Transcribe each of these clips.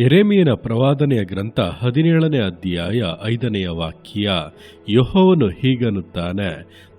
ಎರೆಮಿಯನ ಪ್ರವಾದನೆಯ ಗ್ರಂಥ ಹದಿನೇಳನೇ ಅಧ್ಯಾಯ ಐದನೆಯ ವಾಕ್ಯ, ಯಹೋವನು ಹೀಗನ್ನುತ್ತಾನೆ,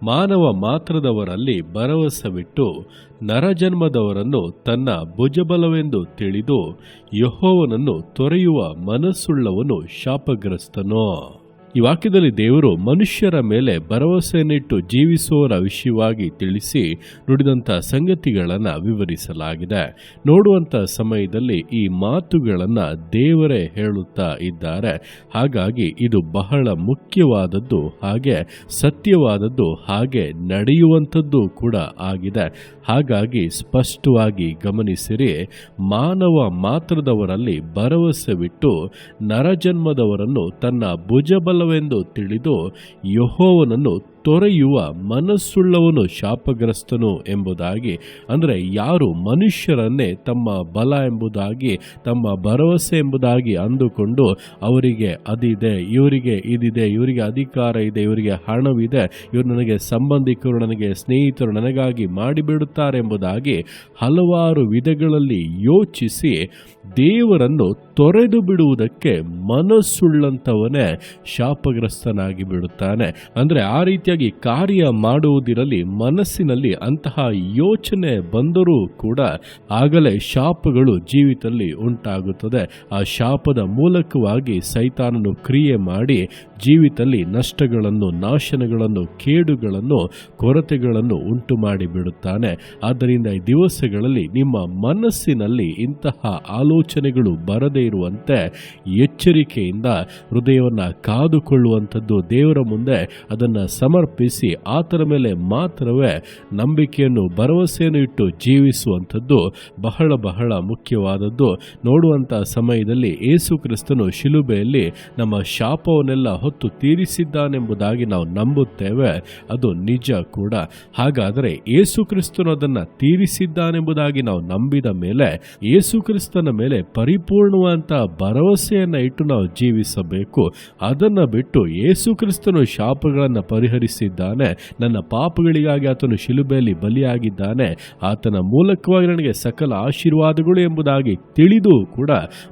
ಮಾನವ ಮಾತ್ರದವರಲ್ಲಿ ಭರವಸವಿಟ್ಟು ನರಜನ್ಮದವರನ್ನು ತನ್ನ ಭುಜಬಲವೆಂದು ತಿಳಿದು ಯಹೋವನನ್ನು ತೊರೆಯುವ ಮನಸ್ಸುಳ್ಳವನು ಶಾಪಗ್ರಸ್ತನೋ. ಈ ವಾಕ್ಯದಲ್ಲಿ ದೇವರು ಮನುಷ್ಯರ ಮೇಲೆ ಭರವಸೆಯನ್ನಿಟ್ಟು ಜೀವಿಸುವವರ ವಿಷಯವಾಗಿ ತಿಳಿಸಿ ನುಡಿದಂಥ ಸಂಗತಿಗಳನ್ನು ವಿವರಿಸಲಾಗಿದೆ. ನೋಡುವಂಥ ಸಮಯದಲ್ಲಿ ಈ ಮಾತುಗಳನ್ನು ದೇವರೇ ಹೇಳುತ್ತಾ ಇದ್ದಾರೆ. ಹಾಗಾಗಿ ಇದು ಬಹಳ ಮುಖ್ಯವಾದದ್ದು ಹಾಗೆ ಸತ್ಯವಾದದ್ದು ಹಾಗೆ ನಡೆಯುವಂಥದ್ದು ಕೂಡ ಆಗಿದೆ. ಹಾಗಾಗಿ ಸ್ಪಷ್ಟವಾಗಿ ಗಮನಿಸಿರಿ, ಮಾನವ ಮಾತ್ರದವರಲ್ಲಿ ಭರವಸೆವಿಟ್ಟು ನರಜನ್ಮದವರನ್ನು ತನ್ನ ಭುಜಬಲವೆಂದು ತಿಳಿದು ಯಹೋವನನ್ನು ತೊರೆಯುವ ಮನಸ್ಸುಳ್ಳವನು ಶಾಪಗ್ರಸ್ತನು ಎಂಬುದಾಗಿ, ಅಂದರೆ ಯಾರು ಮನುಷ್ಯರನ್ನೇ ತಮ್ಮ ಬಲ ಎಂಬುದಾಗಿ, ತಮ್ಮ ಭರವಸೆ ಎಂಬುದಾಗಿ ಅಂದುಕೊಂಡು ಅವರಿಗೆ ಅದಿದೆ, ಇವರಿಗೆ ಇದಿದೆ, ಇವರಿಗೆ ಅಧಿಕಾರ ಇದೆ, ಇವರಿಗೆ ಹಣವಿದೆ, ಇವರು ನನಗೆ ಸಂಬಂಧಿಕರು, ನನಗೆ ಸ್ನೇಹಿತರು, ನನಗಾಗಿ ಮಾಡಿಬಿಡುತ್ತಾರೆ ಎಂಬುದಾಗಿ ಹಲವಾರು ವಿಧಗಳಲ್ಲಿ ಯೋಚಿಸಿ ದೇವರನ್ನು ತೊರೆದು ಬಿಡುವುದಕ್ಕೆ ಮನಸ್ಸುಳ್ಳಂಥವನೇ ಶಾಪಗ್ರಸ್ತನಾಗಿ ಬಿಡುತ್ತಾನೆ. ಅಂದರೆ ಆ ರೀತಿಯಾಗಿ ಕಾರ್ಯ ಮಾಡುವುದಿರಲಿ, ಮನಸ್ಸಿನಲ್ಲಿ ಅಂತಹ ಯೋಚನೆ ಬಂದರೂ ಕೂಡ ಆಗಲೇ ಶಾಪಗಳು ಜೀವಿತದಲ್ಲಿ ಉಂಟಾಗುತ್ತದೆ. ಆ ಶಾಪದ ಮೂಲಕವಾಗಿ ಸೈತಾನನು ಕ್ರಿಯೆ ಮಾಡಿ ಜೀವಿತದಲ್ಲಿ ನಷ್ಟಗಳನ್ನು, ನಾಶನಗಳನ್ನು, ಕೇಡುಗಳನ್ನು, ಕೊರತೆಗಳನ್ನು ಉಂಟು ಮಾಡಿಬಿಡುತ್ತಾನೆ. ಆದ್ದರಿಂದ ಈ ದಿವಸಗಳಲ್ಲಿ ನಿಮ್ಮ ಮನಸ್ಸಿನಲ್ಲಿ ಇಂತಹ ಆಲೋಚನೆಗಳು ಬರದೇ ಇರುವಂತೆ ಎಚ್ಚರಿಕೆಯಿಂದ ಹೃದಯವನ್ನು ಕಾದುಕೊಳ್ಳುವಂಥದ್ದು ದೇವರ ಮುಂದೆ, ಅದನ್ನು ಸಮರ್ಪಿಸಿ ಆತನ ಮೇಲೆ ಮಾತ್ರವೇ ನಂಬಿಕೆಯನ್ನು, ಭರವಸೆಯನ್ನು ಇಟ್ಟು ಜೀವಿಸುವಂಥದ್ದು ಬಹಳ ಬಹಳ ಮುಖ್ಯವಾದದ್ದು. ನೋಡುವಂಥ ಸಮಯದಲ್ಲಿ ಏಸು ಕ್ರಿಸ್ತನು ಶಿಲುಬೆಯಲ್ಲಿ ನಮ್ಮ ಶಾಪವನ್ನೆಲ್ಲ ಹೊತ್ತು ತೀರಿಸಿದ್ದಾನೆಂಬುದಾಗಿ ನಾವು ನಂಬುತ್ತೇವೆ. ಅದು ನಿಜ ಕೂಡ. ಹಾಗಾದರೆ ಏಸು ಕ್ರಿಸ್ತನು ಅದನ್ನು ತೀರಿಸಿದ್ದಾನೆಂಬುದಾಗಿ ನಾವು ನಂಬಿದ ಮೇಲೆ, ಏಸು ಕ್ರಿಸ್ತನ ಮೇಲೆ ಪರಿಪೂರ್ಣವಾದಂಥ ಭರವಸೆಯನ್ನು ಇಟ್ಟು ನಾವು ಜೀವಿಸಬೇಕು. ಅದನ್ನು ಬಿಟ್ಟು ಏಸು ಕ್ರಿಸ್ತನು ಶಾಪಗಳನ್ನು ಪರಿಹರಿಸಿದ್ದಾನೆ ನನ್ನ ಪಾಪಗಳಿಗಾಗಿ ಆತನು ಶಿಲುಬೆಯಲ್ಲಿ ಬಲಿಯಾಗಿದ್ದಾನೆ. ಆತನ ಮೂಲಕವಾಗಿ ನನಗೆ ಸಕಲ ಆಶೀರ್ವಾದಗಳು ಎಂಬುದಾಗಿ ತಿಳಿದು ಕೂಡ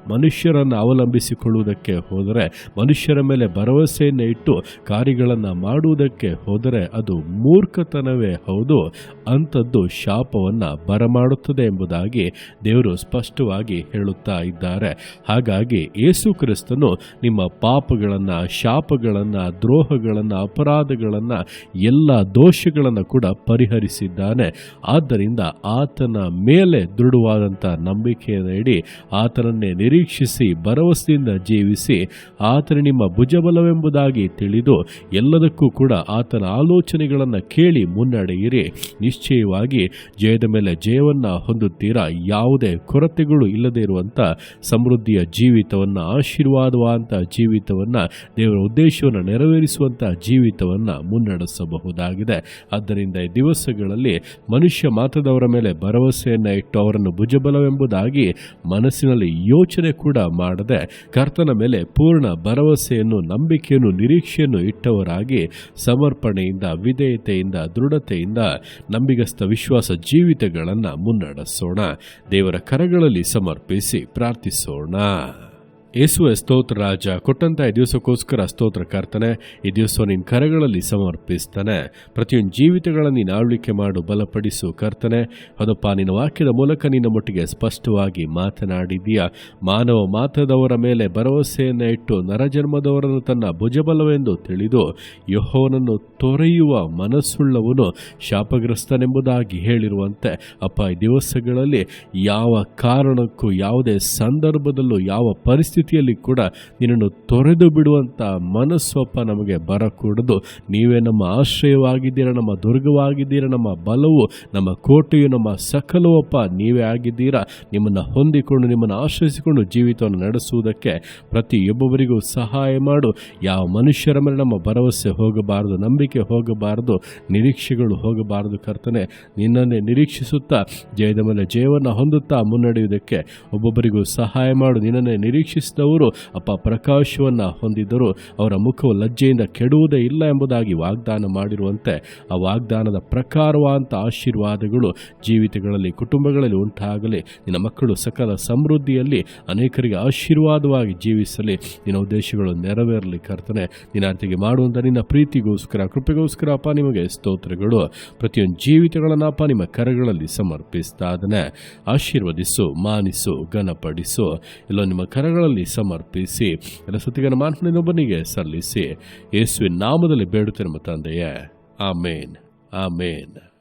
ಮನುಷ್ಯರನ್ನು ಅವಲಂಬಿಸಿಕೊಳ್ಳುವುದಕ್ಕೆ ಹೋದರೆ, ಮನುಷ್ಯರ ಮೇಲೆ ಭರವಸೆಯನ್ನು ಇಟ್ಟು ಕಾರ್ಯಗಳನ್ನು ಮಾಡುವುದಕ್ಕೆ ಹೋದರೆ ಅದು ಮೂರ್ಖತನವೇ ಹೌದು. ಅಂಥದ್ದು ಶಾಪವನ್ನು ಬರಮಾಡುತ್ತದೆ ಎಂಬುದಾಗಿ ದೇವರು ಸ್ಪಷ್ಟವಾಗಿ ಹೇಳುತ್ತಾ ಇದ್ದಾರೆ. ಹಾಗಾಗಿ ಯೇಸು ಕ್ರಿಸ್ತನು ನಿಮ್ಮ ಪಾಪಗಳನ್ನು, ಶಾಪಗಳನ್ನು, ದ್ರೋಹಗಳನ್ನು, ಅಪರಾಧಗಳನ್ನು ಎಲ್ಲ ದೋಷಗಳನ್ನು ಕೂಡ ಪರಿಹರಿಸಿದ್ದಾನೆ. ಆದ್ದರಿಂದ ಆತನ ಮೇಲೆ ದೃಢವಾದಂಥ ನಂಬಿಕೆಯನ್ನು ಇಡಿ ಆತನನ್ನೇ ನಿರೀಕ್ಷಿಸಿ, ಭರವಸೆಯಿಂದ ಜೀವಿಸಿ, ಆತನ ನಿಮ್ಮ ಭುಜಬಲವೆಂಬುದಾಗಿ ತಿಳಿದು ಎಲ್ಲದಕ್ಕೂ ಕೂಡ ಆತನ ಆಲೋಚನೆಗಳನ್ನು ಕೇಳಿ ಮುನ್ನಡೆಯಿರಿ ನಿಶ್ಚಯವಾಗಿ ಜಯದ ಮೇಲೆ ಜಯವನ್ನು ಹೊಂದುತ್ತೀರಾ? ಯಾವುದೇ ಕೊರತೆಗಳು ಇಲ್ಲದೇ ಇರುವಂಥ ಸಮೃದ್ಧಿಯ ಜೀವಿತವನ್ನು ಆಶೀರ್ವಾದವಾದಂಥ ಜೀವಿತವನ್ನು, ದೇವರ ಉದ್ದೇಶವನ್ನು ನೆರವೇರಿಸುವಂಥ ಜೀವಿತವನ್ನು ಮುನ್ನಡೆಸಬಹುದಾಗಿದೆ ಆದ್ದರಿಂದ ಈ ದಿವಸಗಳಲ್ಲಿ ಮನುಷ್ಯ ಮಾತ್ರದವರ ಮೇಲೆ ಭರವಸೆಯನ್ನು ಇಟ್ಟು ಅವರನ್ನು ಭುಜಬಲವೆಂಬುದಾಗಿ ಮನಸ್ಸಿನಲ್ಲಿ ಯೋಚನೆ ಕೂಡ ಮಾಡದೆ ಕರ್ತನ ಮೇಲೆ ಪೂರ್ಣ ಭರವಸೆಯನ್ನು, ನಂಬಿಕೆಯನ್ನು, ನಿರೀಕ್ಷೆಯನ್ನು ಇಟ್ಟವರಾಗಿ ಸಮರ್ಪಣೆಯಿಂದ, ವಿಧೇಯತೆಯಿಂದ, ದೃಢತೆಯಿಂದ ನಂಬಿಗಸ್ತ ವಿಶ್ವಾಸ ಜೀವಿತಗಳನ್ನು ಮುನ್ನಡೆಸೋಣ. ದೇವರ ಕರಗಳಲ್ಲಿ ಸಮರ್ಪಿಸಿ ಪ್ರಾರ್ಥಿಸೋಣ. ಯೇಸುವೆ ಸ್ತೋತ್ರ ರಾಜ ಕೊಟ್ಟಂತ ಈ ದಿವಸಕ್ಕೋಸ್ಕರ ಸ್ತೋತ್ರ ಕರ್ತನೆ, ಈ ದಿವಸ ನಿನ್ನ ಕರಗಳಲ್ಲಿ ಸಮರ್ಪಿಸ್ತಾನೆ. ಪ್ರತಿಯೊಂದು ಜೀವಿತಗಳನ್ನು ನೀನು ಆಳ್ವಿಕೆ ಮಾಡು, ಬಲಪಡಿಸು ಕರ್ತನೆ. ಅದಪ್ಪ ನಿನ್ನ ವಾಕ್ಯದ ಮೂಲಕ ನಿನ್ನ ಮಟ್ಟಿಗೆ ಸ್ಪಷ್ಟವಾಗಿ ಮಾತನಾಡಿದೀಯ ಮಾನವ ಮಾತದವರ ಮೇಲೆ ಭರವಸೆಯನ್ನು ಇಟ್ಟು ನರಜನ್ಮದವರನ್ನು ತನ್ನ ಭುಜಬಲವೆಂದು ತಿಳಿದು ಯಹೋನನ್ನು ತೊರೆಯುವ ಮನಸ್ಸುಳ್ಳವನು ಶಾಪಗ್ರಸ್ತನೆಂಬುದಾಗಿ ಹೇಳಿರುವಂತೆ, ಅಪ್ಪ, ಈ ದಿವಸಗಳಲ್ಲಿ ಯಾವ ಕಾರಣಕ್ಕೂ, ಯಾವುದೇ ಸಂದರ್ಭದಲ್ಲೂ, ಯಾವ ಪರಿಸ್ಥಿತಿಯಲ್ಲಿ ಕೂಡ ನಿನ್ನನ್ನು ತೊರೆದು ಬಿಡುವಂಥ ಮನಸ್ಸೊಪ್ಪ ನಮಗೆ ಬರಕೂಡದು. ನೀವೇ ನಮ್ಮ ಆಶ್ರಯವಾಗಿದ್ದೀರ, ನಮ್ಮ ದುರ್ಗವಾಗಿದ್ದೀರ, ನಮ್ಮ ಬಲವು, ನಮ್ಮ ಕೋಟೆಯು, ನಮ್ಮ ಸಕಲವಪ್ಪ ನೀವೇ ಆಗಿದ್ದೀರಾ. ನಿಮ್ಮನ್ನು ಹೊಂದಿಕೊಂಡು, ನಿಮ್ಮನ್ನು ಆಶ್ರಯಿಸಿಕೊಂಡು ಜೀವಿತವನ್ನು ನಡೆಸುವುದಕ್ಕೆ ಪ್ರತಿಯೊಬ್ಬೊಬ್ಬರಿಗೂ ಸಹಾಯ ಮಾಡು. ಯಾವ ಮನುಷ್ಯರ ಮೇಲೆ ನಮ್ಮ ಭರವಸೆ ಹೋಗಬಾರದು, ನಂಬಿಕೆ ಹೋಗಬಾರದು, ನಿರೀಕ್ಷೆಗಳು ಹೋಗಬಾರದು ಕರ್ತನೆ. ನಿನ್ನನ್ನೇ ನಿರೀಕ್ಷಿಸುತ್ತಾ, ಜಯದ ಮೇಲೆ ಜಯವನ್ನು ಹೊಂದುತ್ತಾ ಮುನ್ನಡೆಯುವುದಕ್ಕೆ ಒಬ್ಬೊಬ್ಬರಿಗೂ ಸಹಾಯ ಮಾಡು. ನಿನ್ನನ್ನೇ ನಿರೀಕ್ಷಿಸಿ ಜೀವಿಸಿದವರು ಅಪ್ಪ ಪ್ರಕಾಶವನ್ನು ಹೊಂದಿದ್ದರು ಅವರ ಮುಖವು ಲಜ್ಜೆಯಿಂದ ಕೆಡುವುದೇ ಇಲ್ಲ ಎಂಬುದಾಗಿ ವಾಗ್ದಾನ ಮಾಡಿರುವಂತೆ ಆ ವಾಗ್ದಾನದ ಪ್ರಕಾರವಾದಂಥ ಆಶೀರ್ವಾದಗಳು ಜೀವಿತಗಳಲ್ಲಿ, ಕುಟುಂಬಗಳಲ್ಲಿ ಉಂಟಾಗಲಿ. ನಿನ್ನ ಮಕ್ಕಳು ಸಕಲ ಸಮೃದ್ಧಿಯಲ್ಲಿ ಅನೇಕರಿಗೆ ಆಶೀರ್ವಾದವಾಗಿ ಜೀವಿಸಲಿ. ನಿನ್ನ ಉದ್ದೇಶಗಳು ನೆರವೇರಲಿ ಕರ್ತನೆ. ನಿನ್ನ ಅರ್ಥಿಗೆ ಮಾಡುವಂಥ ನಿನ್ನ ಪ್ರೀತಿಗೋಸ್ಕರ, ಕೃಪೆಗೋಸ್ಕರ ಅಪ್ಪ ನಿಮಗೆ ಸ್ತೋತ್ರಗಳು. ಪ್ರತಿಯೊಂದು ಜೀವಿತಗಳನ್ನು ಅಪ್ಪ ನಿಮ್ಮ ಕರಗಳಲ್ಲಿ ಸಮರ್ಪಿಸ್ತಾ ಅದನ್ನೇ ಆಶೀರ್ವದಿಸು, ಮಾನಿಸು, ಘನಪಡಿಸು. ಎಲ್ಲ ನಿಮ್ಮ ಕರಗಳಲ್ಲಿ ಸಮರ್ಪಿಸಿ. ಎಲ್ಲ ಮಾತನಿನ್ನೊಬ್ಬನಿಗೆ ಸಲ್ಲಿಸಿ. ಯೇಸುವಿನ ನಾಮದಲ್ಲಿ ಬೇಡುತ್ತೇನೆ ನಮ್ಮ ತಂದೆಯೇ. ಆಮೇನ್. ಆಮೇನ್.